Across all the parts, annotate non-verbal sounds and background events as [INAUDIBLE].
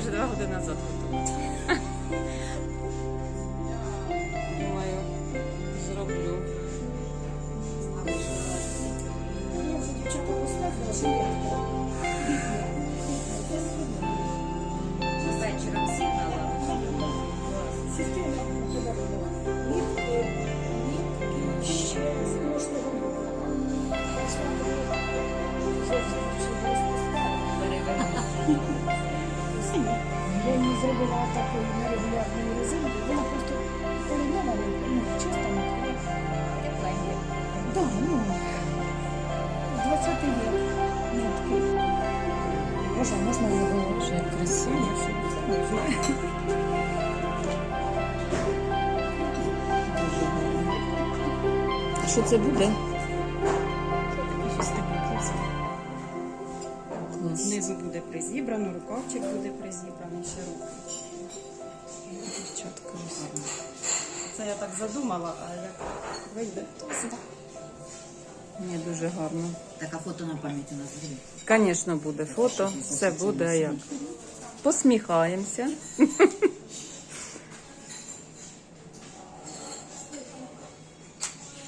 вже два години назад готова. Зробила такою нерегулярною резинкою. Вона просто полиняла, ну, чисто нитка. Тепленьке. Да, ну, 20 век нитки. Боже, можна його Вже як красиво. Що це буде? Щось таке Знизу буде призібрано, рукавчик буде призібраний, ще руки. Це я так задумала, а як вийде, то все. Ні, дуже гарно. Так, а фото на пам'ять у нас буде. Звісно, буде фото, все буде а як. Посміхаємося. [LAUGHS]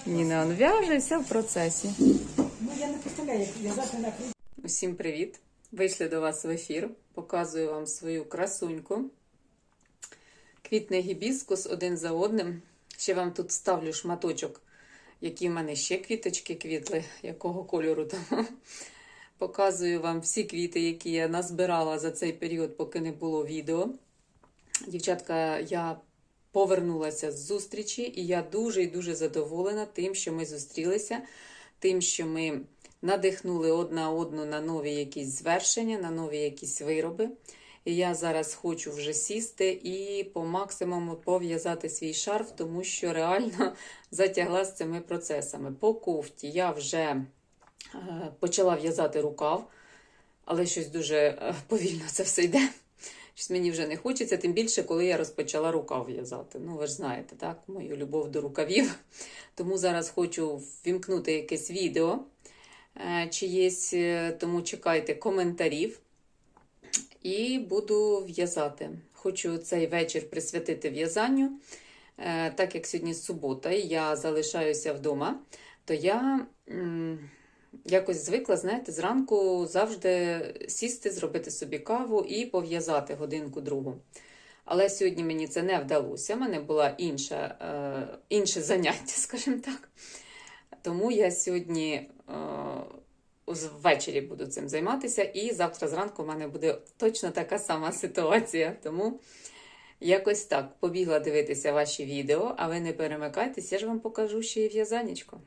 Ніна он в'яже, в процесі. Ну, я не представляю, як в'язати на. Усім привіт! Вийшли до вас в ефір. Показую вам свою красуньку. Квітне гібіскус один за одним. Ще вам тут ставлю шматочок, які в мене ще квіточки квітли, якого кольору там. [LAUGHS] Показую вам всі квіти, які я назбирала за цей період, поки не було відео. Дівчатка, я повернулася з зустрічі, і я дуже і дуже задоволена тим, що ми зустрілися, тим, що ми надихнули одна одну на нові якісь звершення, на нові якісь вироби. Я зараз хочу вже сісти і по максимуму пов'язати свій шарф, тому що реально [LAUGHS] затягла з цими процесами. По кофті я вже е, почала в'язати рукав, але щось дуже е, повільно це все йде. Щось мені вже не хочеться, тим більше, коли я розпочала рукав в'язати. Ну, ви ж знаєте, так, мою любов до рукавів. [LAUGHS] Тому зараз хочу ввімкнути якесь відео е, чиєсь, тому чекайте коментарів. І буду в'язати. Хочу цей вечір присвятити в'язанню. Е, Так як сьогодні субота, і я залишаюся вдома, то я якось звикла, знаєте, зранку завжди сісти, зробити собі каву і пов'язати годинку другу. Але сьогодні мені це не вдалося. У мене було інше, інше заняття, [LAUGHS] скажімо так. Тому я сьогодні е, ввечері буду цим займатися, і завтра зранку в мене буде точно така сама ситуація. Тому якось так побігла дивитися ваші відео, а ви не перемикайтесь, я ж вам покажу ще і в'язанечко.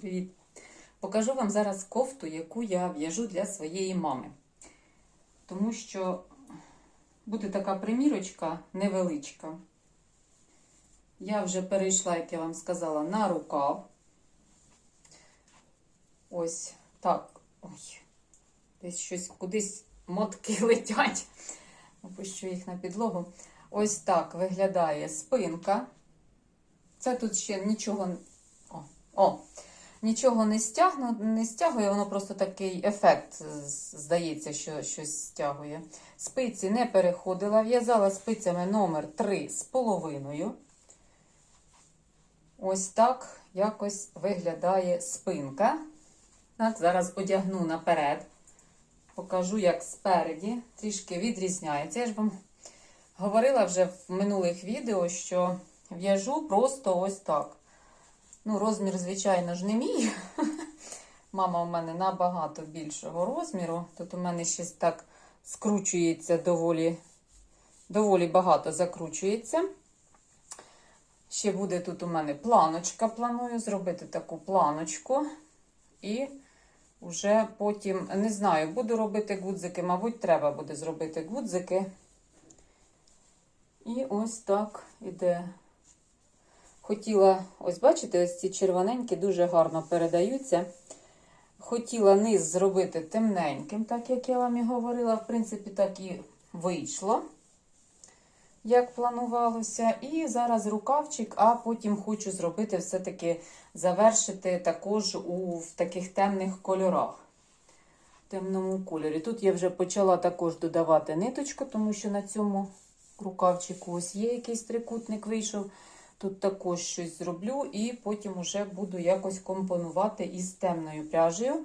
Привіт! Покажу вам зараз кофту, яку я в'яжу для своєї мами. Тому що буде така примірочка невеличка. Я вже перейшла, як я вам сказала, на рукав. Ось так. Ой, десь щось кудись мотки [LAUGHS] летять. Опущу їх на підлогу. Ось так виглядає спинка. Це тут ще нічого. О! О! Нічого не стягну, не стягує, воно просто такий ефект здається, що щось стягує. Спиці не переходила, в'язала спицями номер 3 з половиною. Ось так якось виглядає спинка. Так, зараз одягну наперед. Покажу, як спереді трішки відрізняється. Я ж вам говорила вже в минулих відео, що в'яжу просто ось так. Ну, розмір, звичайно ж, не мій. [LAUGHS] Мама в мене набагато більшого розміру. Тут у мене щось так скручується доволі доволі багато закручується. Ще буде тут у мене планочка. Планую зробити таку планочку. І вже потім, не знаю, буду робити гудзики. Мабуть, треба буде зробити гудзики. І ось так іде. Хотіла, ось бачите, ось ці червоненькі дуже гарно передаються. Хотіла низ зробити темненьким, так як я вам і говорила. В принципі, так і вийшло, як планувалося. І зараз рукавчик, а потім хочу зробити все-таки завершити також у в таких темних кольорах. Темному кольорі. Тут я вже почала також додавати ниточку, тому що на цьому рукавчику ось є якийсь трикутник вийшов. Тут також щось зроблю, і потім вже буду якось компонувати із темною пряжею.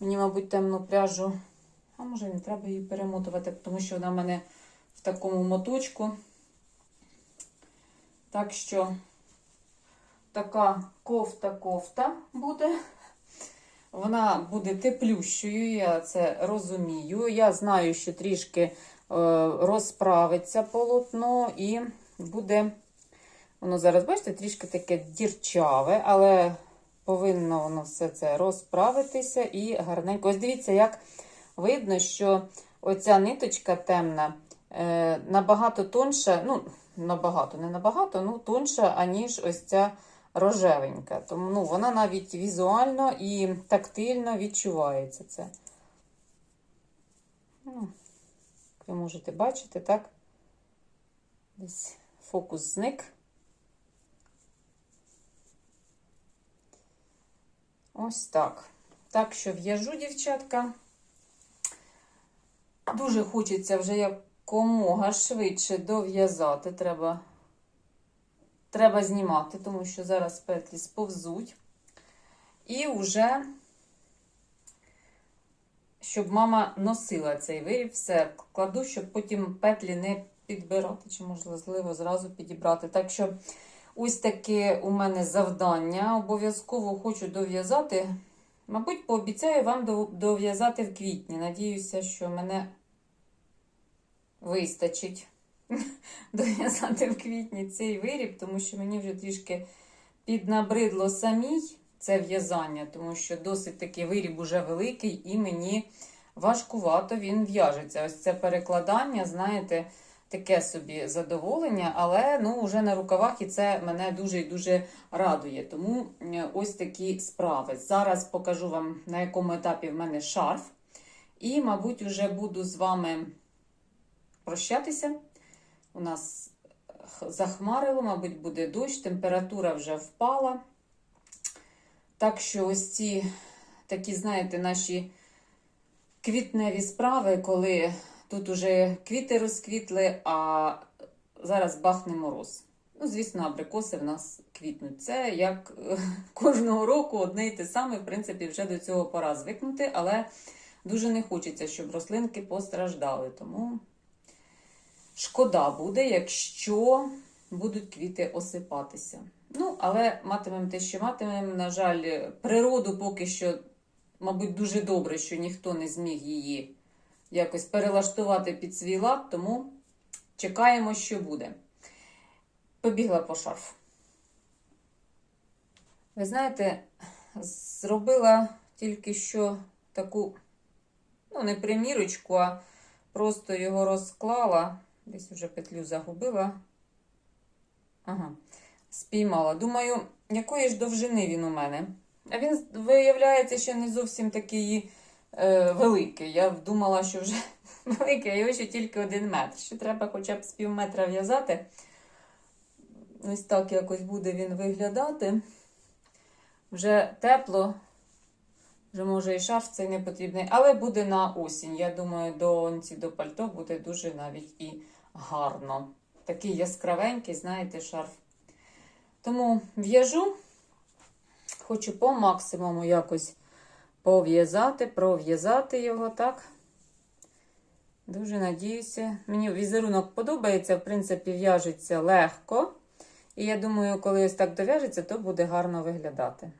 Мені, мабуть, темну пряжу, а може не треба її перемотувати, тому що вона в мене в такому моточку. Так що така кофта-кофта буде. Вона буде теплющою, я це розумію. Я знаю, що трішки е, розправиться полотно і буде. Воно зараз, бачите, трішки таке дірчаве, але повинно воно все це розправитися і гарненько. Ось дивіться, як видно, що оця ниточка темна е, набагато тонша, ну, набагато, не набагато, ну, тонша, аніж ось ця рожевенька. Тому ну, вона навіть візуально і тактильно відчувається це. Ну, ви можете бачити, так? Десь фокус зник. Ось так. Так що в'яжу, дівчатка. Дуже хочеться вже якомога швидше дов'язати. Треба, треба знімати, тому що зараз петлі сповзуть. І вже, щоб мама носила цей виріб, все кладу, щоб потім петлі не підбирати, чи можливо зразу підібрати. Так що. Ось таке у мене завдання. Обов'язково хочу дов'язати. Мабуть, пообіцяю вам дов'язати в квітні. Надіюся, що мене вистачить [LAUGHS] дов'язати в квітні цей виріб, тому що мені вже трішки піднабридло самій це в'язання, тому що досить такий виріб уже великий і мені важкувато він в'яжеться. Ось це перекладання, знаєте таке собі задоволення, але ну, вже на рукавах і це мене дуже і дуже радує. Тому ось такі справи. Зараз покажу вам, на якому етапі в мене шарф. І, мабуть, вже буду з вами прощатися. У нас захмарило, мабуть, буде дощ, температура вже впала. Так що ось ці такі, знаєте, наші квітневі справи, коли Тут уже квіти розквітли, а зараз бахне мороз. Ну, звісно, абрикоси в нас квітнуть. Це як е, [LAUGHS] кожного року одне й те саме, в принципі, вже до цього пора звикнути, але дуже не хочеться, щоб рослинки постраждали. Тому шкода буде, якщо будуть квіти осипатися. Ну, але матимемо те, що матимемо. На жаль, природу поки що, мабуть, дуже добре, що ніхто не зміг її якось перелаштувати під свій лад, тому чекаємо, що буде. Побігла по шарф. Ви знаєте, зробила тільки що таку, ну, не примірочку, а просто його розклала. Десь вже петлю загубила. Ага, спіймала. Думаю, якої ж довжини він у мене? А він, виявляється, ще не зовсім такий е, великий. Я думала, що вже [LAUGHS] великий, а його ще тільки один метр. Ще треба хоча б з пів метра в'язати. Ось так якось буде він виглядати. Вже тепло, вже може і шарф цей не потрібний, але буде на осінь. Я думаю, до онці, до пальто буде дуже навіть і гарно. Такий яскравенький, знаєте, шарф. Тому в'яжу, хочу по максимуму якось пов'язати, пров'язати його, так? Дуже надіюся. Мені візерунок подобається, в принципі, в'яжеться легко. І я думаю, коли ось так дов'яжеться, то буде гарно виглядати.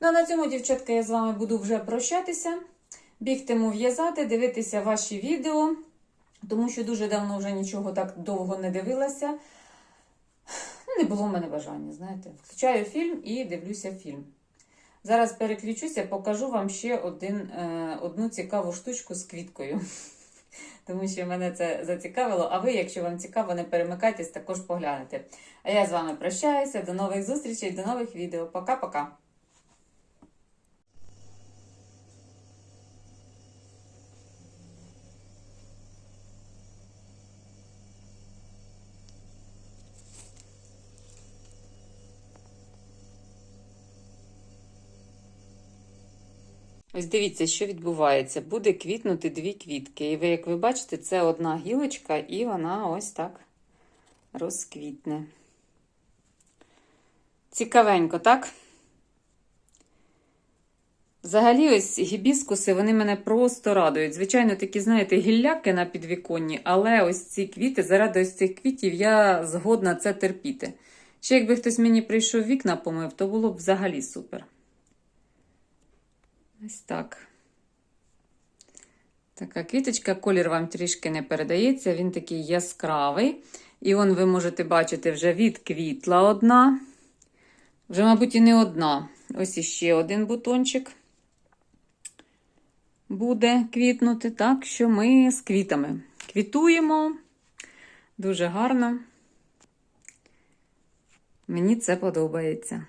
Ну, а на цьому, дівчатка, я з вами буду вже прощатися. Бігтиму в'язати, дивитися ваші відео. тому що дуже давно вже нічого так довго не дивилася. Не було в мене бажання, знаєте. Включаю фільм і дивлюся фільм. Зараз переключуся, покажу вам ще один, е, одну цікаву штучку з квіткою. [LAUGHS] Тому що мене це зацікавило. А ви, якщо вам цікаво, не перемикайтесь, також поглянете. А я з вами прощаюся. До нових зустрічей, до нових відео. Пока-пока. Ось дивіться, що відбувається. Буде квітнути дві квітки. І ви, як ви бачите, це одна гілочка, і вона ось так розквітне. Цікавенько, так? Взагалі, ось гібіскуси, вони мене просто радують. Звичайно, такі, знаєте, гілляки на підвіконні, але ось ці квіти, заради ось цих квітів, я згодна це терпіти. Ще якби хтось мені прийшов вікна помив, то було б взагалі супер. Ось так. Така квіточка, колір вам трішки не передається, він такий яскравий. І он ви можете бачити, вже відквітла одна. Вже, мабуть, і не одна. Ось іще один бутончик буде квітнути. Так що ми з квітами квітуємо. Дуже гарно. Мені це подобається.